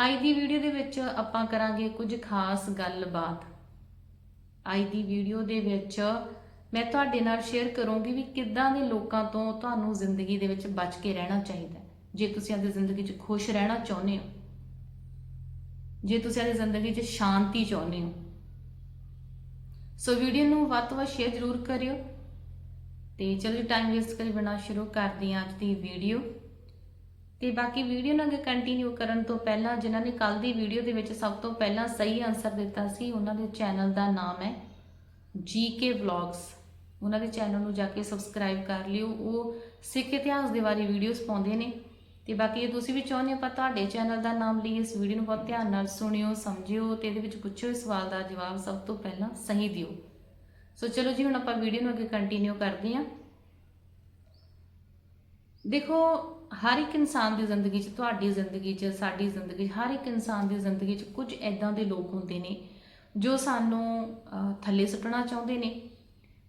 ਅੱਜ ਦੀ ਵੀਡੀਓ ਦੇ ਵਿੱਚ ਆਪਾਂ ਕਰਾਂਗੇ ਕੁਝ ਖਾਸ ਗੱਲਬਾਤ। ਅੱਜ ਦੀ ਵੀਡੀਓ ਦੇ ਵਿੱਚ ਮੈਂ ਤੁਹਾਡੇ ਨਾਲ ਸ਼ੇਅਰ ਕਰੂੰਗੀ ਵੀ ਕਿੱਦਾਂ ਦੇ ਲੋਕਾਂ ਤੋਂ ਤੁਹਾਨੂੰ ਜ਼ਿੰਦਗੀ ਦੇ ਵਿੱਚ ਬਚ ਕੇ ਰਹਿਣਾ ਚਾਹੀਦਾ ਜੇ ਤੁਸੀਂ ਆਪਣੀ ਜ਼ਿੰਦਗੀ 'ਚ ਖੁਸ਼ ਰਹਿਣਾ ਚਾਹੁੰਦੇ ਹੋ, ਜੇ ਤੁਸੀਂ ਆਪਣੀ ਜ਼ਿੰਦਗੀ 'ਚ ਸ਼ਾਂਤੀ ਚਾਹੁੰਦੇ ਹੋ, ਸੋ ਵੀਡੀਓ ਨੂੰ ਵੱਧ ਤੋਂ ਵੱਧ ਸ਼ੇਅਰ ਜ਼ਰੂਰ ਕਰਿਓ। ਤੇ ਚਲੋ ਟਾਈਮ ਵੇਸਟ ਕਰੀ ਬਣਾ ਸ਼ੁਰੂ ਕਰਦੇ ਹਾਂ ਅੱਜ ਦੀ ਵੀਡੀਓ ਤੇ ਬਾਕੀ ਵੀਡੀਓ ਨੂੰ ਅੱਗੇ ਕੰਟੀਨਿਊ ਕਰਨ ਤੋਂ ਪਹਿਲਾਂ, ਜਿਨ੍ਹਾਂ ਨੇ ਕੱਲ ਦੀ ਵੀਡੀਓ ਦੇ ਵਿੱਚ ਸਭ ਤੋਂ ਪਹਿਲਾਂ ਸਹੀ ਆਨਸਰ ਦਿੱਤਾ ਸੀ, ਉਹਨਾਂ ਦੇ ਚੈਨਲ ਦਾ ਨਾਮ ਹੈ ਜੀਕੇ ਵਲੌਗਸ ਉਹਨਾਂ ਦੇ ਚੈਨਲ ਨੂੰ ਜਾ ਕੇ ਸਬਸਕ੍ਰਾਈਬ ਕਰ ਲਿਓ। ਉਹ ਸਿੱਖ ਇਤਿਹਾਸ ਦੇ ਬਾਰੇ ਵੀਡੀਓਜ਼ ਪਾਉਂਦੇ ਨੇ। ਤੇ ਬਾਕੀ ਇਹ ਤੁਸੀਂ ਵੀ ਚਾਹੁੰਦੇ ਹੋ, ਆਪਾਂ ਤੁਹਾਡੇ ਚੈਨਲ ਦਾ ਨਾਮ ਲਈ ਇਸ ਵੀਡੀਓ ਨੂੰ ਬਹੁਤ ਧਿਆਨ ਨਾਲ ਸੁਣਿਓ, ਸਮਝਿਓ ਤੇ ਇਹਦੇ ਵਿੱਚ ਪੁੱਛੋ ਇਸ ਸਵਾਲ ਦਾ ਜਵਾਬ ਸਭ ਤੋਂ ਪਹਿਲਾਂ ਸਹੀ ਦਿਓ। ਸੋ ਚਲੋ ਜੀ, ਹੁਣ ਆਪਾਂ ਵੀਡੀਓ ਨੂੰ ਅੱਗੇ ਕੰਟੀਨਿਊ ਕਰਦੇ ਹਾਂ। ਦੇਖੋ, ਹਰ ਇੱਕ ਇਨਸਾਨ ਦੀ ਜ਼ਿੰਦਗੀ 'ਚ, ਤੁਹਾਡੀ ਜ਼ਿੰਦਗੀ 'ਚ, ਸਾਡੀ ਜ਼ਿੰਦਗੀ 'ਚ, ਹਰ ਇੱਕ ਇਨਸਾਨ ਦੀ ਜ਼ਿੰਦਗੀ 'ਚ ਕੁਝ ਐਦਾਂ ਦੇ ਲੋਕ ਹੁੰਦੇ ਨੇ ਜੋ ਸਾਨੂੰ ਥੱਲੇ ਸੁੱਟਣਾ ਚਾਹੁੰਦੇ ਨੇ,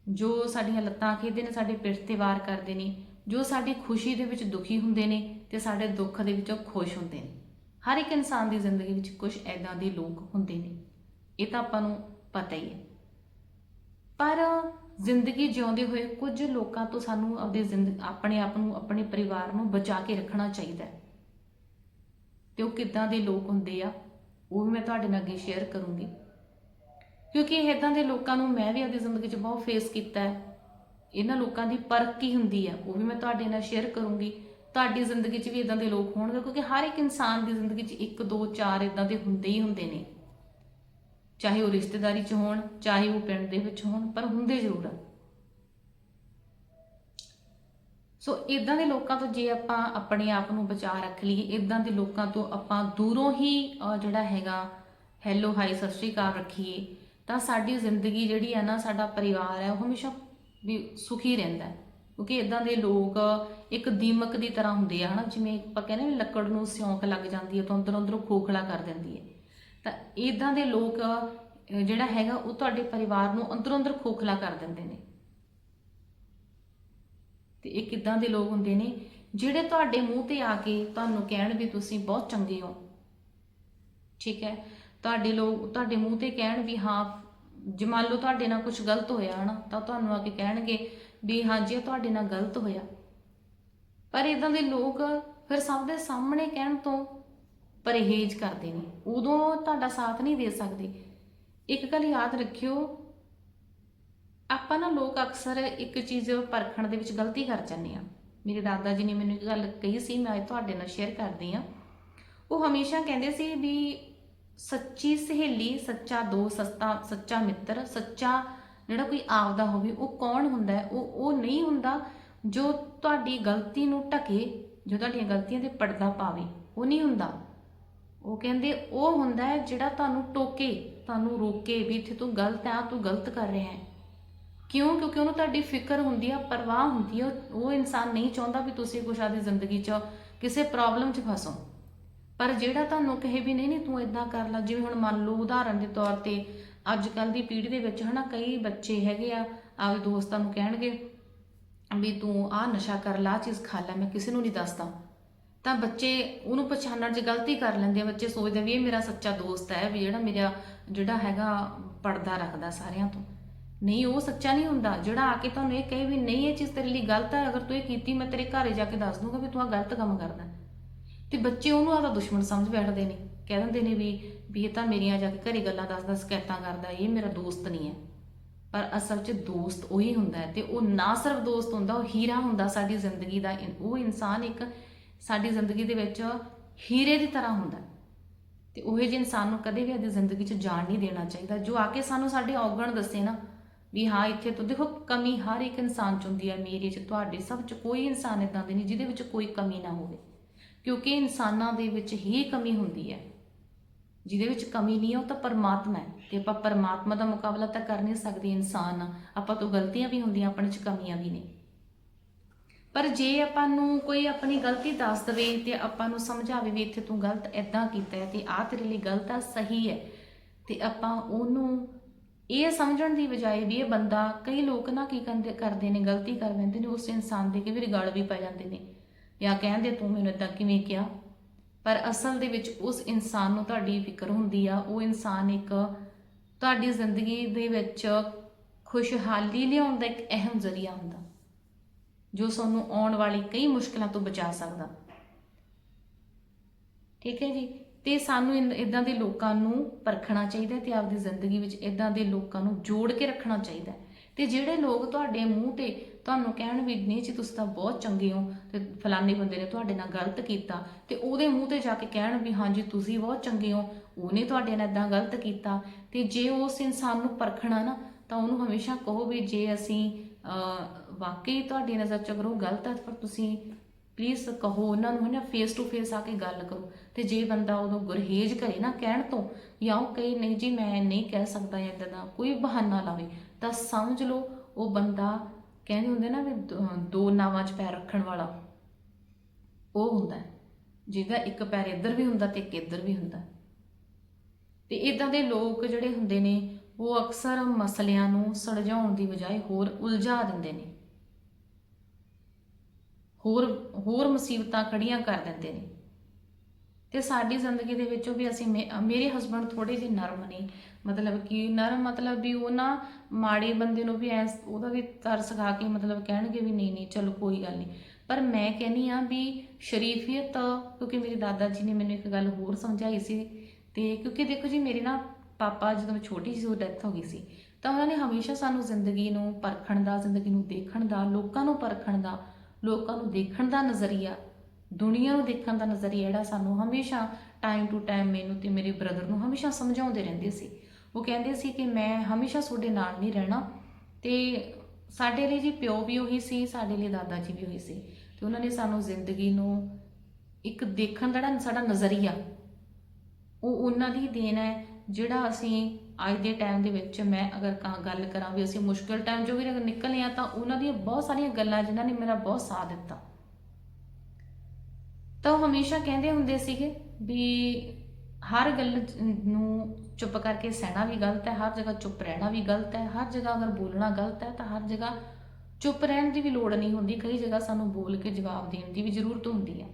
ਜੋ ਸਾਡੀਆਂ ਲੱਤਾਂ ਖਿੱਚਦੇ ਨੇ, ਸਾਡੇ ਪਿੱਠ ਤੇ ਵਾਰ ਕਰਦੇ ਨੇ, ਜੋ ਸਾਡੀ ਖੁਸ਼ੀ ਦੇ ਵਿੱਚ ਦੁਖੀ ਹੁੰਦੇ ਨੇ ਤੇ ਸਾਡੇ ਦੁੱਖ ਦੇ ਵਿੱਚ ਉਹ ਖੁਸ਼ ਹੁੰਦੇ ਨੇ। ਹਰ ਇੱਕ ਇਨਸਾਨ ਦੀ ਜ਼ਿੰਦਗੀ ਵਿੱਚ ਕੁਝ ਐਦਾਂ ਦੇ ਲੋਕ ਹੁੰਦੇ ਨੇ। ਇਹ ਤਾਂ ਆਪਾਂ ਨੂੰ ਪਤਾ ਹੀ ਹੈ। ਪਰ ਜ਼ਿੰਦਗੀ ਜਿਉਂਦੇ ਹੋਏ ਕੁਝ ਲੋਕਾਂ ਤੋਂ ਸਾਨੂੰ ਆਪਣੀ ਜ਼ਿੰਦਗੀ ਆਪਣੇ ਆਪ ਨੂੰ, ਆਪਣੇ ਪਰਿਵਾਰ ਨੂੰ ਬਚਾ ਕੇ ਰੱਖਣਾ ਚਾਹੀਦਾ ਹੈ। ਤੇ ਉਹ ਕਿੱਦਾਂ ਦੇ ਲੋਕ ਹੁੰਦੇ ਆ, ਉਹ ਵੀ ਮੈਂ ਤੁਹਾਡੇ ਨਾਲ ਅੱਗੇ ਸ਼ੇਅਰ ਕਰੂੰਗੀ। ਕਿਉਂਕਿ ਇਦਾਂ ਦੇ ਲੋਕਾਂ ਨੂੰ ਮੈਂ ਵੀ ਆਪਣੀ ਜ਼ਿੰਦਗੀ 'ਚ ਬਹੁਤ ਫੇਸ ਕੀਤਾ ਹੈ। ਇਹਨਾਂ ਲੋਕਾਂ ਦੀ ਪਰਖ ਕੀ ਹੁੰਦੀ ਆ, ਉਹ ਵੀ ਮੈਂ ਤੁਹਾਡੇ ਨਾਲ ਸ਼ੇਅਰ ਕਰੂੰਗੀ। ਤੁਹਾਡੀ ਜ਼ਿੰਦਗੀ 'ਚ ਵੀ ਇਦਾਂ ਦੇ ਲੋਕ ਹੋਣਗੇ, ਕਿਉਂਕਿ ਹਰ ਇੱਕ ਇਨਸਾਨ ਦੀ ਜ਼ਿੰਦਗੀ 'ਚ ਇੱਕ, ਦੋ, ਚਾਰ ਇਦਾਂ ਦੇ ਹੁੰਦੇ ਹੀ ਹੁੰਦੇ ਨੇ। ਚਾਹੇ ਉਹ ਰਿਸ਼ਤੇਦਾਰੀ 'ਚ ਹੋਣ, ਚਾਹੇ ਉਹ ਪਿੰਡ ਦੇ ਵਿੱਚ ਹੋਣ, ਪਰ ਹੁੰਦੇ ਜ਼ਰੂਰ ਆ। ਸੋ ਇਦਾਂ ਦੇ ਲੋਕਾਂ ਤੋਂ ਜੇ ਆਪਾਂ ਆਪਣੇ ਆਪ ਨੂੰ ਬਚਾ ਰੱਖ ਲਈਏ ਇਦਾਂ ਦੇ ਲੋਕਾਂ ਤੋਂ ਆਪਾਂ ਦੂਰੋਂ ਹੀ ਜਿਹੜਾ ਹੈਗਾ ਹੈਲੋ ਹਾਈ ਸਤਿ ਸ਼੍ਰੀ ਅਕਾਲ ਰੱਖੀਏ, ਤਾਂ ਸਾਡੀ ਜ਼ਿੰਦਗੀ ਜਿਹੜੀ ਹੈ ਨਾ, ਸਾਡਾ ਪਰਿਵਾਰ ਹੈ ਉਹ ਹਮੇਸ਼ਾ ਵੀ ਸੁਖੀ ਰਹਿੰਦਾ ਹੈ। ਕਿਉਂਕਿ ਇਦਾਂ ਦੇ ਲੋਕ ਇੱਕ ਦੀਮਕ ਦੀ ਤਰ੍ਹਾਂ ਹੁੰਦੇ ਆ, ਹਨਾ, ਜਿਵੇਂ ਆਪਾਂ ਕਹਿੰਦੇ ਨੇ ਲੱਕੜ ਨੂੰ ਸਿਉਂਕ ਲੱਗ ਜਾਂਦੀ ਹੈ, ਤਾਂ ਅੰਦਰੋਂ ਅੰਦਰੋਂ ਖੋਖਲਾ ਕਰ ਦਿੰਦੀ ਹੈ। ਤਾਂ ਇਦਾਂ ਦੇ ਲੋਕ ਜਿਹੜਾ ਹੈਗਾ, ਉਹ ਤੁਹਾਡੇ ਪਰਿਵਾਰ ਨੂੰ ਅੰਦਰੋਂ ਅੰਦਰ ਖੋਖਲਾ ਕਰ ਦਿੰਦੇ ਨੇ। ਤੇ ਇਹ ਕਿੱਦਾਂ ਦੇ ਲੋਕ ਹੁੰਦੇ ਨੇ? ਜਿਹੜੇ ਤੁਹਾਡੇ ਮੂੰਹ ਤੇ ਆ ਕੇ ਤੁਹਾਨੂੰ ਕਹਿਣ ਵੀ ਤੁਸੀਂ ਬਹੁਤ ਚੰਗੇ ਹੋ, ਠੀਕ ਹੈ? ਤੁਹਾਡੇ ਲੋਕ, ਤੁਹਾਡੇ ਮੂੰਹ ਤੇ ਕਹਿਣ ਵੀ ਹਾਂ, ਜੇ ਮੰਨ ਲਓ ਤੁਹਾਡੇ ਨਾਲ ਕੁਝ ਗਲਤ ਹੋਇਆ, ਹਨਾ, ਤਾਂ ਤੁਹਾਨੂੰ ਆ ਕੇ ਕਹਿਣਗੇ ਵੀ ਹਾਂਜੀ ਇਹ ਤੁਹਾਡੇ ਨਾਲ ਗਲਤ ਹੋਇਆ। ਪਰ ਇਦਾਂ ਦੇ ਲੋਕ ਫਿਰ ਸਭ ਦੇ ਸਾਹਮਣੇ ਕਹਿਣ ਤੋਂ ਪਰਹੇਜ਼ ਕਰਦੇ ਨੇ। ਉਦੋਂ ਤੁਹਾਡਾ ਸਾਥ ਨਹੀਂ ਦੇ ਸਕਦੇ। ਇੱਕ ਗੱਲ ਯਾਦ ਰੱਖਿਓ, ਆਪਾਂ ਨਾ ਲੋਕ ਅਕਸਰ ਇੱਕ ਚੀਜ਼ ਪਰਖਣ ਦੇ ਵਿੱਚ ਗਲਤੀ ਕਰ ਜਾਂਦੇ ਆ ਮੇਰੇ ਦਾਦਾ ਜੀ ਨੇ ਮੈਨੂੰ ਇੱਕ ਗੱਲ ਕਹੀ ਸੀ, ਮੈਂ ਅੱਜ ਤੁਹਾਡੇ ਨਾਲ ਸ਼ੇਅਰ ਕਰਦੀ ਆ ਉਹ ਹਮੇਸ਼ਾ ਕਹਿੰਦੇ ਸੀ ਵੀ ਸੱਚੀ ਸਹੇਲੀ, ਸੱਚਾ ਦੋਸਤ ਸੱਚਾ ਸੱਚਾ ਮਿੱਤਰ, ਸੱਚਾ ਜਿਹੜਾ ਕੋਈ ਆਪਦਾ ਹੋਵੇ, ਉਹ ਕੌਣ ਹੁੰਦਾ ਹੈ? ਉਹ ਉਹ ਨਹੀਂ ਹੁੰਦਾ ਜੋ ਤੁਹਾਡੀ ਗਲਤੀ ਨੂੰ ਢਕੇ, ਜੋ ਤੁਹਾਡੀਆਂ ਗਲਤੀਆਂ ਤੇ ਪਰਦਾ ਪਾਵੇ। ਉਹ ਨਹੀਂ ਹੁੰਦਾ। ਉਹ ਕਹਿੰਦੇ, ਉਹ ਹੁੰਦਾ ਹੈ ਜਿਹੜਾ ਤੁਹਾਨੂੰ ਟੋਕੇ, ਤੁਹਾਨੂੰ ਰੋਕੇ ਵੀ ਇੱਥੇ ਤੂੰ ਗਲਤ ਹੈ ਤੂੰ ਗਲਤ ਕਰ ਰਿਹਾ ਹੈ। ਕਿਉਂ? ਕਿਉਂਕਿ ਉਹਨੂੰ ਤੁਹਾਡੀ ਫਿਕਰ ਹੁੰਦੀ ਆ, ਪਰਵਾਹ ਹੁੰਦੀ ਆ, ਉਹ- ਇਨਸਾਨ ਨਹੀਂ ਚਾਹੁੰਦਾ ਵੀ ਤੁਸੀਂ ਕੁਛ ਆਪਦੀ ਜ਼ਿੰਦਗੀ 'ਚ ਕਿਸੇ ਪ੍ਰੋਬਲਮ 'ਚ ਫਸੋ। ਪਰ ਜਿਹੜਾ ਤੁਹਾਨੂੰ ਕਹੇ ਵੀ ਨਹੀਂ ਨਹੀਂ ਤੂੰ ਇਦਾਂ ਕਰ ਲੈ, ਜਿਵੇਂ ਹੁਣ ਮੰਨ ਲਓ ਉਦਾਹਰਨ ਦੇ ਤੌਰ ਤੇ ਅੱਜ ਕੱਲ ਦੀ ਪੀੜ੍ਹੀ ਦੇ ਵਿੱਚ ਹਨਾ ਕਈ ਬੱਚੇ ਹੈਗੇ ਆ, ਆਪਦੇ ਦੋਸਤਾਂ ਨੂੰ ਕਹਿਣਗੇ ਵੀ ਤੂੰ ਆਹ ਨਸ਼ਾ ਕਰ ਲਾ ਆਹ ਚੀਜ਼ ਖਾ ਲੈ, ਮੈਂ ਕਿਸੇ ਨੂੰ ਨਹੀਂ ਦੱਸਦਾ। ਤਾਂ ਬੱਚੇ ਉਹਨੂੰ ਪਛਾਣਨ 'ਚ ਗਲਤੀ ਕਰ ਲੈਂਦੇ ਆ, ਬੱਚੇ ਸੋਚਦੇ ਆ ਵੀ ਇਹ ਮੇਰਾ ਸੱਚਾ ਦੋਸਤ ਹੈ, ਵੀ ਜਿਹੜਾ ਮੇਰਾ, ਜਿਹੜਾ ਹੈਗਾ ਪਰਦਾ ਰੱਖਦਾ ਸਾਰਿਆਂ ਤੋਂ। ਨਹੀਂ, ਉਹ ਸੱਚਾ ਨਹੀਂ ਹੁੰਦਾ। ਜਿਹੜਾ ਆ ਕੇ ਤੁਹਾਨੂੰ ਇਹ ਕਹੇ ਵੀ ਨਹੀਂ, ਇਹ ਚੀਜ਼ ਤੇਰੇ ਲਈ ਗਲਤ ਹੈ, ਅਗਰ ਤੂੰ ਇਹ ਕੀਤੀ, ਮੈਂ ਤੇਰੇ ਘਰੇ ਜਾ ਕੇ ਦੱਸ ਦੂੰਗਾ ਵੀ ਤੂੰ ਆ ਗਲਤ ਕੰਮ ਕਰਦਾ। ਤੇ ਬੱਚੇ ਉਹਨੂੰ ਆਪਦਾ ਦੁਸ਼ਮਣ ਸਮਝ ਬੈਠਦੇ ਨੇ। ਕਹਿ ਦਿੰਦੇ ਨੇ ਵੀ ਵੀ ਇਹ ਤਾਂ ਮੇਰੀਆਂ ਜਾ ਕੇ ਘਰੇ ਗੱਲਾਂ ਦੱਸਦਾ, ਸ਼ਿਕਾਇਤਾਂ ਕਰਦਾ, ਇਹ ਮੇਰਾ ਦੋਸਤ ਨਹੀਂ ਹੈ। ਪਰ ਅਸਲ 'ਚ ਦੋਸਤ ਉਹੀ ਹੁੰਦਾ ਹੈ ਤੇ ਉਹ ਨਾ ਸਿਰਫ ਦੋਸਤ ਹੁੰਦਾ, ਉਹ ਹੀਰਾ ਹੁੰਦਾ ਸਾਡੀ ਜ਼ਿੰਦਗੀ ਦਾ। ਉਹ ਇਨਸਾਨ ਇੱਕ ਸਾਡੀ ਜ਼ਿੰਦਗੀ ਦੇ ਵਿੱਚ ਹੀਰੇ ਦੀ ਤਰ੍ਹਾਂ ਹੁੰਦਾ ਹੈ। ਤੇ ਉਹ ਜਿਹੇ ਇਨਸਾਨ ਨੂੰ ਕਦੇ ਵੀ ਆਪਣੀ ਜ਼ਿੰਦਗੀ 'ਚ ਜਾਣ ਨਹੀਂ ਦੇਣਾ ਚਾਹੀਦਾ। ਜੋ ਆ ਕੇ ਸਾਨੂੰ ਸਾਡੇ ਔਗਣ ਦੱਸੇ ਨਾ ਵੀ ਹਾਂ, ਇੱਥੇ ਤੋਂ ਦੇਖੋ ਕਮੀ ਹਰ ਇੱਕ ਇਨਸਾਨ 'ਚ ਹੁੰਦੀ ਹੈ। ਮੇਰੇ 'ਚ, ਤੁਹਾਡੇ ਸਭ 'ਚ ਕੋਈ ਇਨਸਾਨ ਇਦਾਂ ਦੇ ਨਹੀਂ ਜਿਹਦੇ ਵਿੱਚ ਕੋਈ ਕਮੀ ਨਾ ਹੋਵੇ। ਕਿਉਂਕਿ ਇਨਸਾਨਾਂ ਦੇ ਵਿੱਚ ਹੀ ਕਮੀ ਹੁੰਦੀ ਹੈ। ਜਿਹਦੇ ਵਿੱਚ ਕਮੀ ਨਹੀਂ ਹੈ, ਉਹ ਤਾਂ ਪਰਮਾਤਮਾ ਹੈ। ਤੇ ਆਪਾਂ ਪਰਮਾਤਮਾ ਦਾ ਮੁਕਾਬਲਾ ਤਾਂ ਕਰ ਨਹੀਂ ਸਕਦੇ ਇਨਸਾਨ। ਆਪਾਂ ਤੋਂ ਗਲਤੀਆਂ ਵੀ ਹੁੰਦੀਆਂ, ਆਪਣੇ 'ਚ ਕਮੀਆਂ ਵੀ ਨੇ। ਪਰ ਜੇ ਆਪਾਂ ਨੂੰ ਕੋਈ ਆਪਣੀ ਗਲਤੀ ਦੱਸ ਦਵੇ ਤੇ ਆਪਾਂ ਨੂੰ ਸਮਝਾਵੇ ਵੀ ਇੱਥੇ ਤੂੰ ਗਲਤ ਐਦਾਂ ਕੀਤਾ ਹੈ ਤੇ ਆਹ ਤੇਰੇ ਲਈ ਗਲਤ ਆ, ਸਹੀ ਹੈ। ਤੇ ਆਪਾਂ ਉਹਨੂੰ ਇਹ ਸਮਝਣ ਦੀ ਬਜਾਏ ਵੀ ਇਹ ਬੰਦਾ ਕਈ ਲੋਕ ਨਾ ਕੀ ਕਰਦੇ ਕਰਦੇ ਨੇ, ਗਲਤੀ ਕਰ ਬੈਂਦੇ ਨੇ, ਉਸ ਇਨਸਾਨ ਦੇ ਕਈ ਵਾਰੀ ਗਲ ਵੀ ਪੈ ਜਾਂਦੇ ਨੇ ਜਾਂ ਕਹਿੰਦੇ ਤੂੰ ਮੈਨੂੰ ਇਦਾਂ ਕਿਵੇਂ ਕਿਹਾ। ਪਰ ਅਸਲ ਦੇ ਵਿੱਚ ਉਸ ਇਨਸਾਨ ਨੂੰ ਤੁਹਾਡੀ ਫਿਕਰ ਹੁੰਦੀ ਆ, ਉਹ ਇਨਸਾਨ ਇੱਕ ਤੁਹਾਡੀ ਜ਼ਿੰਦਗੀ ਦੇ ਵਿੱਚ ਖੁਸ਼ਹਾਲੀ ਲਿਆਉਣ ਦਾ ਇੱਕ ਅਹਿਮ ਜ਼ਰੀਆ ਹੁੰਦਾ। ਜੋ ਸਾਨੂੰ ਆਉਣ ਵਾਲੀ ਕਈ ਮੁਸ਼ਕਲਾਂ ਤੋਂ ਬਚਾ ਸਕਦਾ। ਠੀਕ ਹੈ ਜੀ? ਤੇ ਸਾਨੂੰ ਇਦਾਂ ਦੇ ਲੋਕਾਂ ਨੂੰ ਪਰਖਣਾ ਚਾਹੀਦਾ ਤੇ ਆਪਦੀ ਜ਼ਿੰਦਗੀ ਵਿੱਚ ਇਦਾਂ ਦੇ ਲੋਕਾਂ ਨੂੰ ਜੋੜ ਕੇ ਰੱਖਣਾ ਚਾਹੀਦਾ ਤੇ ਜਿਹੜੇ ਲੋਕ ਤੁਹਾਡੇ ਮੂੰਹ ਤੇ ਤੁਹਾਨੂੰ ਕਹਿਣ ਵੀ, ਨਹੀਂ ਜੀ, ਤੁਸੀਂ ਤਾਂ ਬਹੁਤ ਚੰਗੇ ਹੋ ਤੇ ਫਲਾਣੇ ਬੰਦੇ ਨੇ ਤੁਹਾਡੇ ਨਾਲ ਗਲਤ ਕੀਤਾ। ਤੇ ਉਹਦੇ ਮੂੰਹ ਤੇ ਜਾ ਕੇ ਕਹਿਣ ਵੀ ਹਾਂਜੀ ਤੁਸੀਂ ਬਹੁਤ ਚੰਗੇ ਹੋ। ਉਹਨੇ ਤੁਹਾਡੇ ਨਾਲ ਇਦਾਂ ਗਲਤ ਕੀਤਾ। ਤੇ ਜੇ ਉਸ ਇਨਸਾਨ ਨੂੰ ਪਰਖਣਾ ਨਾ ਤਾਂ ਉਹਨੂੰ ਹਮੇਸ਼ਾ ਕਹੋ ਵੀ ਜੇ ਅਸੀਂ ਵਾਕਈ ਤੁਹਾਡੀ ਨਜ਼ਰ ਚ ਅਗਰ ਉਹ ਗਲਤ ਹੈ ਪਰ ਤੁਸੀਂ ਪਲੀਜ਼ ਕਹੋ ਉਹਨਾਂ ਨੂੰ ਹੈ ਨਾ ਫੇਸ ਟੂ ਫੇਸ ਆ ਕੇ ਗੱਲ ਕਰੋ। ਤੇ ਜੇ ਬੰਦਾ ਉਦੋਂ ਗੁਰਹੇਜ ਕਰੇ ਨਾ ਕਹਿਣ ਤੋਂ, ਜਾਂ ਉਹ ਕਹੇ, ਨਹੀਂ ਜੀ, ਮੈਂ ਨਹੀਂ ਕਹਿ ਸਕਦਾ ਜਾਂ ਏਦਾਂ ਦਾ ਕੋਈ ਬਹਾਨਾ ਲਾਵੇ, ਤਾਂ ਸਮਝ ਲਓ ਉਹ ਬੰਦਾ ਕਹਿੰਦੇ ਹੁੰਦੇ ਨਾ ਵੀ ਦੋ- ਨਾਵਾਂ 'ਚ ਪੈਰ ਰੱਖਣ ਵਾਲਾ, ਉਹ ਹੁੰਦਾ ਜਿਹਦਾ ਇੱਕ ਪੈਰ ਇੱਧਰ ਵੀ ਹੁੰਦਾ ਤੇ ਇੱਕ ਇੱਧਰ ਵੀ ਹੁੰਦਾ। ਤੇ ਇਦਾਂ ਦੇ ਲੋਕ ਜਿਹੜੇ ਹੁੰਦੇ ਨੇ ਉਹ ਅਕਸਰ ਮਸਲਿਆਂ ਨੂੰ ਸੁਲਝਾਉਣ ਦੀ ਬਜਾਏ ਹੋਰ ਉਲਝਾ ਦਿੰਦੇ ਨੇ। ਹੋਰ ਹੋਰ ਮੁਸੀਬਤਾਂ ਖੜੀਆਂ ਕਰ ਦਿੰਦੇ ਨੇ। ਤੇ ਸਾਡੀ ਜ਼ਿੰਦਗੀ ਦੇ ਵਿੱਚੋਂ ਵੀ ਅਸੀਂ ਮੇ- ਮੇਰੇ ਹਸਬੰਡ ਥੋੜੇ ਜਿਹੇ ਨਰਮ ਨੇ। ਮਤਲਬ ਕਿ ਨਰਮ ਮਤਲਬ ਵੀ ਉਹ ਨਾ ਮਾੜੇ ਬੰਦੇ ਨੂੰ ਵੀ ਐ ਉਹਦਾ ਵੀ ਤਰਸ ਖਾ ਕੇ ਮਤਲਬ ਕਹਿਣਗੇ ਵੀ ਨਹੀਂ ਨਹੀਂ, ਚਲੋ ਕੋਈ ਗੱਲ ਨਹੀਂ। ਪਰ ਮੈਂ ਕਹਿੰਨੀ ਆ ਵੀ ਸ਼ਰੀਫੀਅਤ, ਕਿਉਂਕਿ ਮੇਰੇ ਦਾਦਾ ਜੀ ਨੇ ਮੈਨੂੰ ਇੱਕ ਗੱਲ ਹੋਰ ਸਮਝਾਈ ਸੀ। ਤੇ ਕਿਉਂਕਿ ਦੇਖੋ ਜੀ, ਮੇਰੇ ਨਾ ਪਾਪਾ ਜਦੋਂ ਛੋਟੀ ਸੀ ਉਹ ਡੈਥ ਹੋ ਗਈ ਸੀ। ਤਾਂ ਉਹਨਾਂ ਨੇ ਹਮੇਸ਼ਾ ਸਾਨੂੰ ਜ਼ਿੰਦਗੀ ਨੂੰ ਪਰਖਣ ਦਾ, ਜ਼ਿੰਦਗੀ ਨੂੰ ਦੇਖਣ ਦਾ, ਲੋਕਾਂ ਨੂੰ ਪਰਖਣ ਦਾ, ਲੋਕਾਂ ਨੂੰ ਦੇਖਣ ਦਾ ਨਜ਼ਰੀਆ, ਦੁਨੀਆ ਨੂੰ ਦੇਖਣ ਦਾ ਨਜ਼ਰੀਆ ਜਿਹੜਾ ਸਾਨੂੰ ਹਮੇਸ਼ਾ ਟਾਈਮ ਟੂ ਟਾਈਮ ਮੈਨੂੰ ਤੇ ਮੇਰੇ ਬ੍ਰਦਰ ਨੂੰ ਹਮੇਸ਼ਾ ਸਮਝਾਉਂਦੇ ਰਹਿੰਦੇ ਸੀ। ਉਹ ਕਹਿੰਦੇ ਸੀ ਕਿ ਮੈਂ ਹਮੇਸ਼ਾ ਤੁਹਾਡੇ ਨਾਲ ਨਹੀਂ ਰਹਿਣਾ ਤੇ ਸਾਡੇ ਲਈ ਜੀ ਪਿਓ ਵੀ ਉਹੀ ਸੀ, ਸਾਡੇ ਲਈ ਦਾਦਾ ਜੀ ਵੀ ਉਹੀ ਸੀ। ਤੇ ਉਹਨਾਂ ਨੇ ਸਾਨੂੰ ਜ਼ਿੰਦਗੀ ਨੂੰ ਇੱਕ ਦੇਖਣ ਦਾ ਜਿਹੜਾ ਸਾਡਾ ਨਜ਼ਰੀਆ, ਉਹ ਉਹਨਾਂ ਦੀ ਦੇਣ ਹੈ। ਜਿਹੜਾ ਅਸੀਂ ਅੱਜ ਦੇ ਟਾਈਮ ਦੇ ਵਿੱਚ ਮੈਂ ਅਗਰ ਕਾਂ, ਗੱਲ ਕਰਾਂ ਵੀ ਅਸੀਂ ਮੁਸ਼ਕਲ ਟਾਈਮ ਜੋ ਵੀ ਅਗਰ ਨਿਕਲੇ ਆ ਤਾਂ ਉਹਨਾਂ ਦੀਆਂ ਬਹੁਤ ਸਾਰੀਆਂ ਗੱਲਾਂ ਜਿਨ੍ਹਾਂ ਨੇ ਮੇਰਾ ਬਹੁਤ ਸਾਥ ਦਿੱਤਾ। ਤਾਂ ਉਹ ਹਮੇਸ਼ਾ ਕਹਿੰਦੇ ਹੁੰਦੇ ਸੀਗੇ ਵੀ ਹਰ ਗੱਲ ਨੂੰ ਚੁੱਪ ਕਰਕੇ ਸਹਿਣਾ ਵੀ ਗਲਤ ਹੈ, ਹਰ ਜਗ੍ਹਾ ਚੁੱਪ ਰਹਿਣਾ ਵੀ ਗਲਤ ਹੈ, ਹਰ ਜਗ੍ਹਾ ਅਗਰ ਬੋਲਣਾ ਗਲਤ ਹੈ ਤਾਂ ਹਰ ਜਗ੍ਹਾ ਚੁੱਪ ਰਹਿਣ ਦੀ ਵੀ ਲੋੜ ਨਹੀਂ ਹੁੰਦੀ, ਕਈ ਜਗ੍ਹਾ ਸਾਨੂੰ ਬੋਲ ਕੇ ਜਵਾਬ ਦੇਣ ਦੀ ਵੀ ਜ਼ਰੂਰਤ ਹੁੰਦੀ ਹੈ।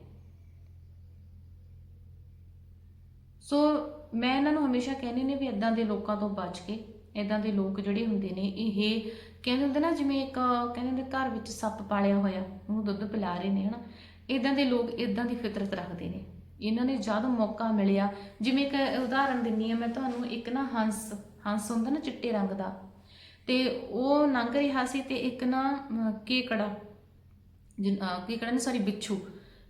ਸੋ ਮੈਂ ਇਹਨਾਂ ਨੂੰ ਹਮੇਸ਼ਾ ਕਹਿੰਦੀ ਨੇ ਵੀ ਇਦਾਂ ਦੇ ਲੋਕਾਂ ਤੋਂ ਬਚ ਕੇ ਇਦਾਂ ਦੇ ਲੋਕ ਜਿਹੜੇ ਹੁੰਦੇ ਨੇ, ਇਹ ਕਹਿੰਦੇ ਹੁੰਦੇ ਨਾ ਜਿਵੇਂ ਇੱਕ ਕਹਿੰਦੇ ਹੁੰਦੇ ਘਰ ਵਿੱਚ ਸੱਪ ਪਾਲਿਆ ਹੋਇਆ, ਉਹਨੂੰ ਦੁੱਧ ਪਿਲਾ ਰਹੇ ਨੇ, ਹਨਾ। ਇਦਾਂ ਦੇ ਲੋਕ ਇਦਾਂ ਦੀ ਫਿਤਰਤ ਰੱਖਦੇ ਨੇ। ਇਹਨਾਂ ਨੇ ਜਦ ਮੌਕਾ ਮਿਲਿਆ, ਜਿਵੇਂ ਇੱਕ ਉਦਾਹਰਨ ਦਿੰਨੀ ਆ ਮੈਂ ਤੁਹਾਨੂੰ, ਇੱਕ ਨਾ ਹੰਸ ਹੰਸ ਹੁੰਦਾ ਨਾ ਚਿੱਟੇ ਰੰਗ ਦਾ, ਤੇ ਉਹ ਲੰਘ ਰਿਹਾ ਸੀ ਤੇ ਇੱਕ ਨਾ ਕੇਕੜਾ, ਜਿਨ- ਕੇਕੜਾ ਨਹੀਂ ਸੌਰੀ ਬਿੱਛੂ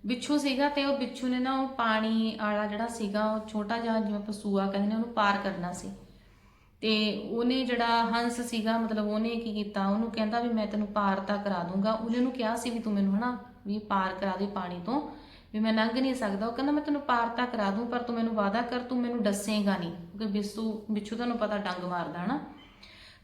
ਬਿੱਛੂ ਸੀਗਾ ਤੇ ਉਹ ਬਿੱਛੂ ਨੇ ਨਾ ਉਹ ਪਾਣੀ ਵਾਲਾ ਜਿਹੜਾ ਸੀਗਾ, ਉਹ ਛੋਟਾ ਜਿਹਾ ਜਿਵੇਂ ਪਸੂਆ ਕਹਿੰਦੇ ਨੇ, ਉਹਨੂੰ ਪਾਰ ਕਰਨਾ ਸੀ। ਤੇ ਉਹਨੇ ਜਿਹੜਾ ਹੰਸ ਸੀਗਾ, ਮਤਲਬ ਉਹਨੇ ਕੀ ਕੀਤਾ, ਉਹਨੂੰ ਕਹਿੰਦਾ ਵੀ ਮੈਂ ਤੈਨੂੰ ਪਾਰ ਤਾਂ ਕਰਾ ਦੂੰਗਾ। ਉਹਨੇ ਉਹਨੂੰ ਕਿਹਾ ਸੀ ਵੀ ਤੂੰ ਮੈਨੂੰ ਹਨਾ ਵੀ ਪਾਰ ਕਰਾ ਦੇ ਪਾਣੀ ਤੋਂ, ਵੀ ਮੈਂ ਲੰਘ ਨਹੀਂ ਸਕਦਾ। ਉਹ ਕਹਿੰਦਾ, ਮੈਂ ਤੈਨੂੰ ਪਾਰ ਤਾਂ ਕਰਾ ਦੂੰ, ਪਰ ਤੂੰ ਮੈਨੂੰ ਵਾਅਦਾ ਕਰ, ਤੂੰ ਮੈਨੂੰ ਦੱਸੇਗਾ ਨਹੀਂ, ਕਿਉਂਕਿ ਬਿੱਸੂ, ਬਿੱਛੂ ਤੁਹਾਨੂੰ ਪਤਾ ਡੰਗ ਮਾਰਦਾ ਹਨਾ।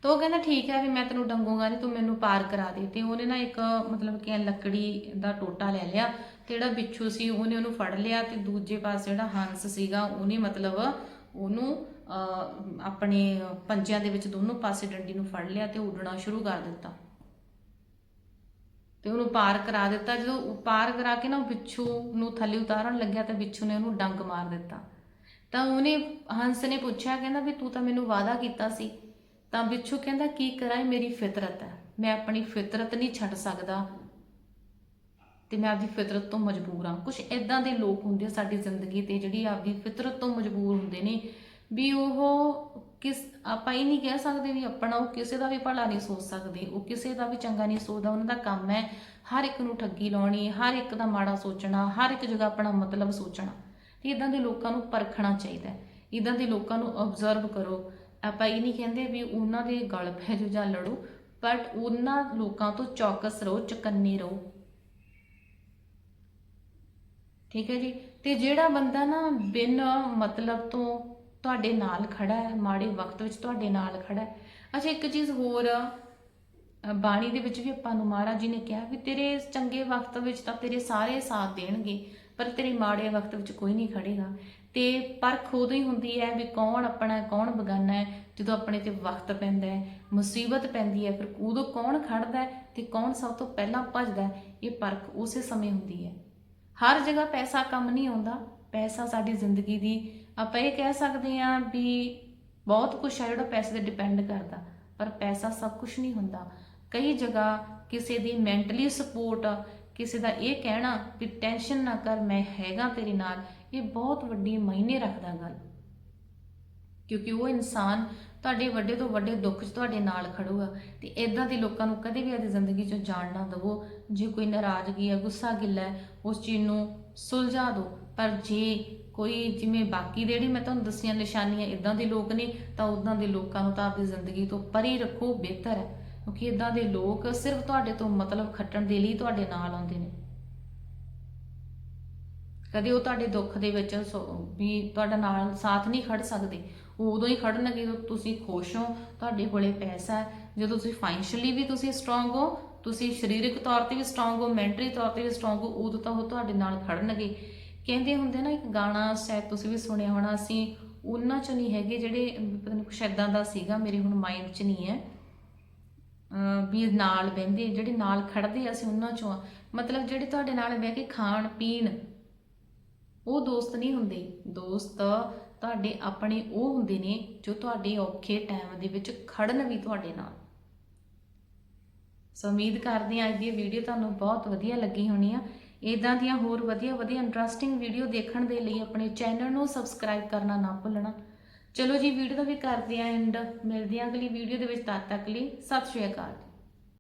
ਤਾਂ ਉਹ ਕਹਿੰਦਾ, ਠੀਕ ਹੈ, ਵੀ ਮੈਂ ਤੈਨੂੰ ਡੰਗੂਗਾ ਨਹੀਂ, ਤੂੰ ਮੈਨੂੰ ਪਾਰ ਕਰਾ ਦੇ। ਤੇ ਉਹਨੇ ਨਾ ਇੱਕ ਮਤਲਬ ਕਿ ਲੱਕੜੀ ਦਾ ਟੋਟਾ ਲੈ ਲਿਆ ਤੇ ਜਿਹੜਾ ਬਿੱਛੂ ਸੀ ਉਹਨੇ ਉਹਨੂੰ ਫੜ ਲਿਆ ਤੇ ਦੂਜੇ ਪਾਸੇ ਜਿਹੜਾ ਹੰਸ ਸੀਗਾ ਉਹਨੇ ਮਤਲਬ ਉਹਨੂੰ ਅਹ, ਆਪਣੇ ਪੰਜਿਆਂ ਦੇ ਵਿੱਚ ਦੋਨੋਂ ਪਾਸੇ ਡੰਡੀ ਨੂੰ ਫੜ ਲਿਆ ਤੇ ਉੱਡਣਾ ਸ਼ੁਰੂ ਕਰ ਦਿੱਤਾ। ਤੇ ਉਹਨੂੰ ਪਾਰ ਕਰਾ ਦਿੱਤਾ। ਜਦੋਂ ਪਾਰ ਕਰਾ ਕੇ ਨਾ ਉਹ ਬਿੱਛੂ ਨੂੰ ਥੱਲੇ ਉਤਾਰਨ ਲੱਗਿਆ ਤਾਂ ਬਿੱਛੂ ਨੇ ਉਹਨੂੰ ਡੰਗ ਮਾਰ ਦਿੱਤਾ। ਤਾਂ ਉਹਨੇ ਹੰਸ ਨੇ ਪੁੱਛਿਆ ਕਹਿੰਦਾ ਵੀ ਤੂੰ ਤਾਂ ਮੈਨੂੰ ਵਾਅਦਾ ਕੀਤਾ ਸੀ। ਤਾਂ ਬਿੱਛੂ ਕਹਿੰਦਾ ਕੀ ਕਰਾਂ? ਇਹ ਮੇਰੀ ਫਿਤਰਤ ਹੈ। ਮੈਂ ਆਪਣੀ ਫਿਤਰਤ ਨਹੀਂ ਛੱਡ ਸਕਦਾ। ਤੇ ਮੈਂ ਆਪਦੀ ਫਿਤਰਤ ਤੋਂ ਮਜਬੂਰ ਹਾਂ। ਕੁਝ ਇਦਾਂ ਦੇ ਲੋਕ ਹੁੰਦੇ ਆ ਸਾਡੀ ਜ਼ਿੰਦਗੀ ਤੇ ਜਿਹੜੀ ਆਪਦੀ ਫਿਤਰਤ ਤੋਂ ਮਜਬੂਰ ਹੁੰਦੇ ਨੇ ਵੀ ਉਹ ਕਿਸ ਆਪਾਂ ਇਹ ਨਹੀਂ ਕਹਿ ਸਕਦੇ ਵੀ ਆਪਣਾ ਉਹ ਕਿਸੇ ਦਾ ਵੀ ਭਲਾ ਨਹੀਂ ਸੋਚ ਸਕਦੇ, ਉਹ ਕਿਸੇ ਦਾ ਵੀ ਚੰਗਾ ਨਹੀਂ ਸੋਚਦਾ, ਉਹਨਾਂ ਦਾ ਕੰਮ ਹੈ ਹਰ ਇੱਕ ਨੂੰ ਠੱਗੀ ਲਾਉਣੀ, ਹਰ ਇੱਕ ਦਾ ਮਾੜਾ ਸੋਚਣਾ, ਹਰ ਇੱਕ ਜਗ੍ਹਾ ਆਪਣਾ ਮਤਲਬ ਸੋਚਣਾ। ਤੇ ਇਦਾਂ ਦੇ ਲੋਕਾਂ ਨੂੰ ਪਰਖਣਾ ਚਾਹੀਦਾ ਹੈ। ਇਦਾਂ ਦੇ ਲੋਕਾਂ ਨੂੰ ਆਬਜ਼ਰਵ ਕਰੋ। ਆਪਾਂ ਇਹ ਨਹੀਂ ਕਹਿੰਦੇ ਵੀ ਉਹਨਾਂ ਦੇ ਗਲ ਪੈ ਜੋ ਜਾਂ ਲੜੋ ਬਟ ਉਹਨਾਂ ਲੋਕਾਂ ਤੋਂ ਚੌਕਸ ਰਹੋ, ਚਕੰਨੇ ਰਹੋ। ਠੀਕ ਹੈ ਜੀ? ਤੇ ਜਿਹੜਾ ਬੰਦਾ ਨਾ ਬਿਨ ਮਤਲਬ ਤੋਂ ਤੁਹਾਡੇ ਨਾਲ ਖੜਾ ਹੈ ਮਾੜੇ ਵਕਤ ਵਿੱਚ ਤੁਹਾਡੇ ਨਾਲ ਖੜਾ ਹੈ। ਅੱਛਾ ਇੱਕ ਚੀਜ਼ ਹੋਰ ਬਾਣੀ ਦੇ ਵਿੱਚ ਵੀ ਆਪਾਂ ਨੂੰ ਮਹਾਰਾਜ ਜੀ ਨੇ ਕਿਹਾ ਵੀ ਤੇਰੇ ਚੰਗੇ ਵਕਤ ਵਿੱਚ ਤਾਂ ਤੇਰੇ ਸਾਰੇ ਸਾਥ ਦੇਣਗੇ ਪਰ ਤੇਰੇ ਮਾੜੇ ਵਕਤ ਵਿੱਚ ਕੋਈ ਨਹੀਂ ਖੜੇਗਾ। ਤੇ ਪਰਖ ਉਦੋਂ ਹੀ ਹੁੰਦੀ ਹੈ ਵੀ ਕੌਣ ਆਪਣਾ ਹੈ, ਕੌਣ ਬਗਾਨਾ ਹੈ ਜਦੋਂ ਆਪਣੇ ਤੇ ਵਕਤ ਪੈਂਦਾ ਹੈ ਮੁਸੀਬਤ ਪੈਂਦੀ ਹੈ ਫਿਰ ਉਦੋਂ ਕੌਣ ਖੜਦਾ ਹੈ ਤੇ ਕੌਣ ਸਭ ਤੋਂ ਪਹਿਲਾਂ ਭੱਜਦਾ ਹੈ ਇਹ ਪਰਖ ਉਸੇ ਸਮੇਂ ਹੁੰਦੀ ਹੈ। ਹਰ ਜਗ੍ਹਾ ਪੈਸਾ ਕੰਮ ਨਹੀਂ ਆਉਂਦਾ। ਪੈਸਾ ਸਾਡੀ ਜ਼ਿੰਦਗੀ ਦੀ, ਆਪਾਂ ਇਹ ਕਹਿ ਸਕਦੇ ਹਾਂ ਵੀ ਬਹੁਤ ਕੁਝ ਹੈ ਜਿਹੜਾ ਪੈਸੇ ਤੇ ਡਿਪੈਂਡ ਕਰਦਾ, ਪਰ ਪੈਸਾ ਸਭ ਕੁਝ ਨਹੀਂ ਹੁੰਦਾ। ਕਈ ਜਗ੍ਹਾ ਕਿਸੇ ਦੀ ਮੈਂਟਲੀ ਸਪੋਰਟ ਕਿਸੇ ਦਾ ਇਹ ਕਹਿਣਾ ਵੀ ਟੈਨਸ਼ਨ ਨਾ ਕਰ, ਮੈਂ ਹੈਗਾ ਤੇਰੇ ਨਾਲ, ਇਹ ਬਹੁਤ ਵੱਡੀ ਮਾਇਨੇ ਰੱਖਦਾ ਗੱਲ। ਕਿਉਂਕਿ ਉਹ ਇਨਸਾਨ ਤੁਹਾਡੇ ਵੱਡੇ ਤੋਂ ਵੱਡੇ ਦੁੱਖ 'ਚ ਤੁਹਾਡੇ ਨਾਲ ਖੜੂਗਾ ਤੇ ਇਦਾਂ ਦੇ ਲੋਕਾਂ ਨੂੰ ਕਦੇ ਵੀ ਆਪਣੀ ਜ਼ਿੰਦਗੀ 'ਚੋਂ ਜਾਣ ਨਾ ਦਿਵੋ। ਜੇ ਕੋਈ ਨਾਰਾਜ਼ਗੀ ਹੈ, ਗੁੱਸਾ ਗਿੱਲਾ ਹੈ, ਉਸ ਚੀਜ਼ ਨੂੰ ਸੁਲਝਾ ਦਿਓ ਪਰ ਜੇ ਕੋਈ ਜਿਵੇਂ ਬਾਕੀ ਦੇ ਜਿਹੜੀ ਮੈਂ ਤੁਹਾਨੂੰ ਦੱਸੀਆਂ ਨਿਸ਼ਾਨੀਆਂ ਇਦਾਂ ਦੇ ਲੋਕ ਨੇ, ਤਾਂ ਉਦਾਂ ਦੇ ਲੋਕਾਂ ਨੂੰ ਤਾਂ ਆਪਣੀ ਜ਼ਿੰਦਗੀ ਤੋਂ ਪਰੇ ਰੱਖੋ, ਬਿਹਤਰ ਹੈ। ਕਿਉਂਕਿ ਇਦਾਂ ਦੇ ਲੋਕ ਸਿਰਫ ਤੁਹਾਡੇ ਤੋਂ ਮਤਲਬ ਖੱਟਣ ਦੇ ਲਈ ਤੁਹਾਡੇ ਨਾਲ ਆਉਂਦੇ ਨੇ। ਕਦੇ ਉਹ ਤੁਹਾਡੇ ਦੁੱਖ ਦੇ ਵਿੱਚ ਸੋ- ਵੀ ਤੁਹਾਡਾ ਨਾਲ ਸਾਥ ਨਹੀਂ ਖੜ ਸਕਦੇ। ਉਦੋਂ ਹੀ ਖੜਨਗੇ ਜਦੋਂ ਤੁਸੀਂ ਖੁਸ਼ ਹੋ, ਤੁਹਾਡੇ ਕੋਲੇ ਪੈਸਾ ਹੈ। ਜਦੋਂ ਤੁਸੀਂ ਫਾਈਨੈਂਸ਼ੀਅਲੀ ਵੀ ਤੁਸੀਂ ਸਟਰੋਂਗ ਹੋ, ਤੁਸੀਂ ਸਰੀਰਕ ਤੌਰ ਤੇ ਵੀ ਸਟਰੋਂਗ ਹੋ ਮੈਂਟਲੀ ਤੌਰ ਤੇ ਵੀ ਸਟਰੋਂਗ ਹੋ, ਉਦੋਂ ਤਾਂ ਉਹ ਤੁਹਾਡੇ ਨਾਲ ਖੜਨਗੇ ਕਹਿੰਦੇ ਹੁੰਦੇ ਨਾ, ਇੱਕ ਗਾਣਾ ਸ਼ਾਇਦ ਤੁਸੀਂ ਵੀ ਸੁਣਿਆ ਹੋਣਾ, ਅਸੀਂ ਉਹਨਾਂ ਚ ਨਹੀਂ ਹੈਗੇ ਜਿਹੜੇ ਪਤਾ ਨਹੀਂ ਕੁਛ ਏਦਾਂ ਦਾ ਸੀਗਾ, ਮੇਰੇ ਹੁਣ ਮਾਈਂਡ 'ਚ ਨਹੀਂ ਹੈ। ਅਹ, ਵੀ ਨਾਲ ਬਹਿੰਦੇ, ਜਿਹੜੇ ਨਾਲ ਖੜਦੇ ਅਸੀਂ ਉਹਨਾਂ ਚੋਂ ਆ। ਮਤਲਬ ਜਿਹੜੇ ਤੁਹਾਡੇ ਨਾਲ ਬਹਿ ਕੇ ਖਾਣ ਪੀਣ ਉਹ ਦੋਸਤ ਨਹੀਂ ਹੁੰਦੇ। ਦੋਸਤ ਤੁਹਾਡੇ ਆਪਣੇ ਉਹ ਹੁੰਦੇ ਨੇ ਜੋ ਤੁਹਾਡੇ ਔਖੇ ਟਾਈਮ ਦੇ ਵਿੱਚ ਖੜਨ ਵੀ ਤੁਹਾਡੇ ਨਾਲ। ਸੋ ਉਮੀਦ ਕਰਦੇ ਹਾਂ ਅੱਜ ਦੀ ਵੀਡੀਓ ਤੁਹਾਨੂੰ ਬਹੁਤ ਵਧੀਆ ਲੱਗੀ ਹੋਣੀ ਆ। ਇਦਾਂ ਦੀਆਂ ਹੋਰ ਵਧੀਆ ਵਧੀਆ ਇੰਟਰਸਟਿੰਗ ਵੀਡੀਓ ਦੇਖਣ ਦੇ ਲਈ ਆਪਣੇ ਚੈਨਲ ਨੂੰ ਸਬਸਕ੍ਰਾਈਬ ਕਰਨਾ ਨਾ ਭੁੱਲਣਾ। ਚਲੋ ਜੀ ਵੀਡੀਓ ਦਾ ਵੀ ਕਰਦੇ ਆਂ ਐਂਡ ਮਿਲਦੇ ਆਂ ਅਗਲੀ ਵੀਡੀਓ ਦੇ ਵਿੱਚ। ਤਦ ਤੱਕ ਲਈ ਸਤਿ ਸ਼੍ਰੀ ਅਕਾਲ।